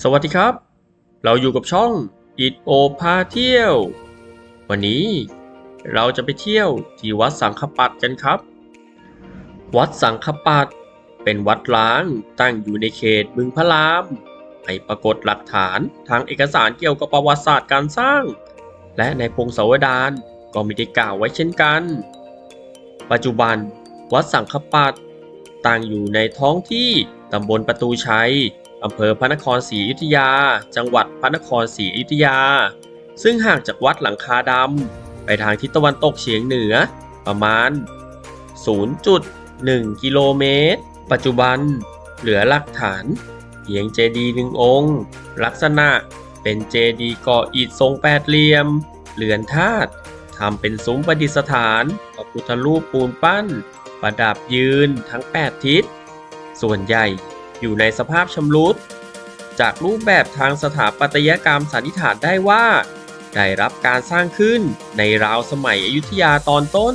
สวัสดีครับ เราอยู่กับช่องอิดโอพาเที่ยว วันนี้เราจะไปเที่ยวที่วัดสังฆปัตกันครับ วัดสังฆปัตเป็นวัดร้างตั้งอยู่ในเขตบึงพระรามให้ปรากฏหลักฐานทางเอกสารเกี่ยวกับประวัติศาสตร์การสร้าง และในพงศาวดารก็มีได้กล่าวไว้เช่นกัน ปัจจุบันวัดสังฆปัตตั้งอยู่ในท้องที่ตำบลประตูชัย อำเภอพระนครศรีอยุธยา จังหวัดพระนครศรีอยุธยา ซึ่งห่างจากวัดหลังคาดำไปทางทิศตะวันตกเฉียงเหนือ ประมาณ 0.1 กิโลเมตร ปัจจุบันเหลือหลักฐานเพียงเจดีย์หนึ่งองค์ ลักษณะเป็นเจดีย์ก่ออิฐทรงแปดเหลี่ยมเรือนธาตุทำเป็นซุ้มประดิษฐานพระพุทธรูปปูนปั้น ประดับยืนทั้ง 8 ทิศ ส่วนใหญ่ อยู่ในสภาพชำรุด จากรูปแบบทางสถาปัตยกรรมสันนิษฐานได้ว่า ได้รับการสร้างขึ้นในราวสมัยอยุธยาตอนต้น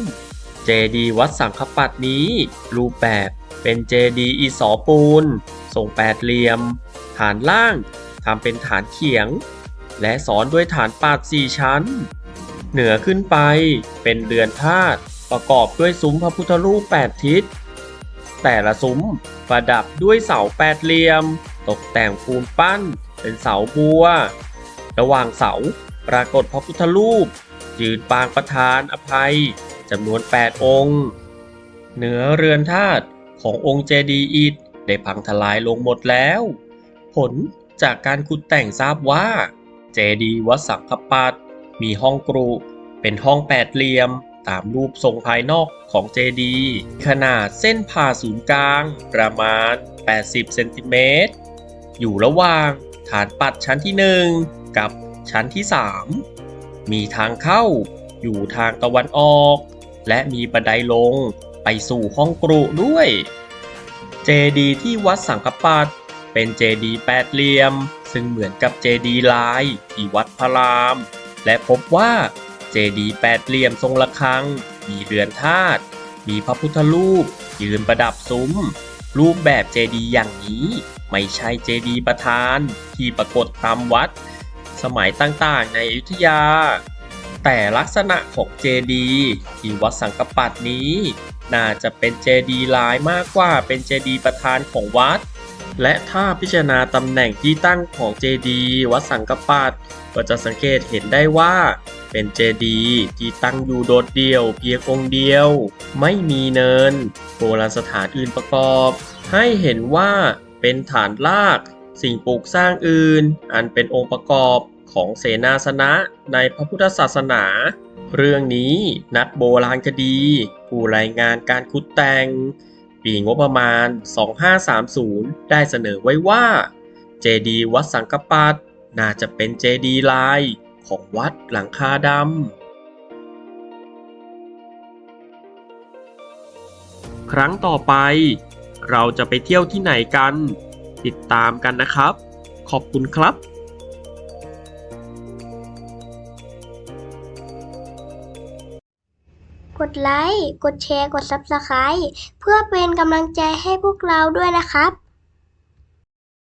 เจดีวัดสังฆปัตนี้ รูปแบบเป็นเจดีอีสอปูนทรงแปดเหลี่ยม ฐานล่างทำเป็นฐานเขียง และสอนด้วยฐานปาดสี่ชั้น เหนือขึ้นไปเป็นเรือนธาตุประกอบด้วยซุ้มพระพุทธรูปแปดทิศ แต่ละซุ้มประดับด้วยเสาแปดเหลี่ยม ตกแต่งปูนปั้น เป็นเสาบัว ระหว่างเสาปรากฏพระพุทธรูป ยืนปางประธานอภัยจำนวน 8 องค์ เหนือเรือนธาตุขององค์เจดีย์อิฐได้พังทลายลงหมดแล้ว ผลจากการขุดแต่งทราบว่า เจดีย์วัดสังฆปัตมีห้องกรุเป็นห้องแปดเหลี่ยม ตามรูปทรงภายนอกของเจดีย์ขนาดเส้นผ่าศูนย์กลางประมาณ 80 เซนติเมตร อยู่ระหว่างฐานปัดชั้นที่ 1 กับชั้นที่ 3 มีทางเข้าอยู่ทางตะวันออก และมีบันไดลงไปสู่ห้องกรุด้วย เจดีย์ที่วัดสังฆปัตเป็นเจดีย์แปดเหลี่ยม ซึ่งเหมือนกับเจดีย์ลายที่วัดพระราม และพบว่า ดีย์แปดเหลี่ยมทรงระฆัง มีเรือนธาตุ มีพระพุทธรูป ยืนประดับซุ้ม รูปแบบเจดีย์อย่างนี้ ไม่ใช่เจดีย์ประธานที่ปรากฏตามวัด สมัยต่างๆ ในอยุธยา แต่ลักษณะของเจดีย์ที่วัดสังกปัตนี้ น่าจะเป็นเจดีย์ลายมากกว่าเป็นเจดีย์ประธานของวัด และถ้าพิจารณาตำแหน่งที่ตั้งของเจดีย์วัดสังกปัตก็จะสังเกตเห็นได้ว่า เป็นเจดีย์ที่ตั้งอยู่โดดเดี่ยวเพียงองค์เดียว ไม่มีเนิน โบราณสถานอื่นประกอบ ให้เห็นว่าเป็นฐานรากสิ่งปลูกสร้างอื่น อันเป็นองค์ประกอบของเสนาสนะในพระพุทธศาสนา เรื่องนี้นักโบราณคดี ผู้รายงานการขุดแต่ง ปีงบประมาณ 2530 ได้เสนอไว้ว่า เจดีย์วัดสังกปัตน่าจะเป็นเจดีย์ลาย ของวัดหลังคาดำ ครั้งต่อไป เราจะไปเที่ยวที่ไหนกัน ติดตามกันนะครับ ขอบคุณครับกดไลค์ กดแชร์ กด Subscribe เพื่อเป็นกำลังใจให้พวกเราด้วยนะครับ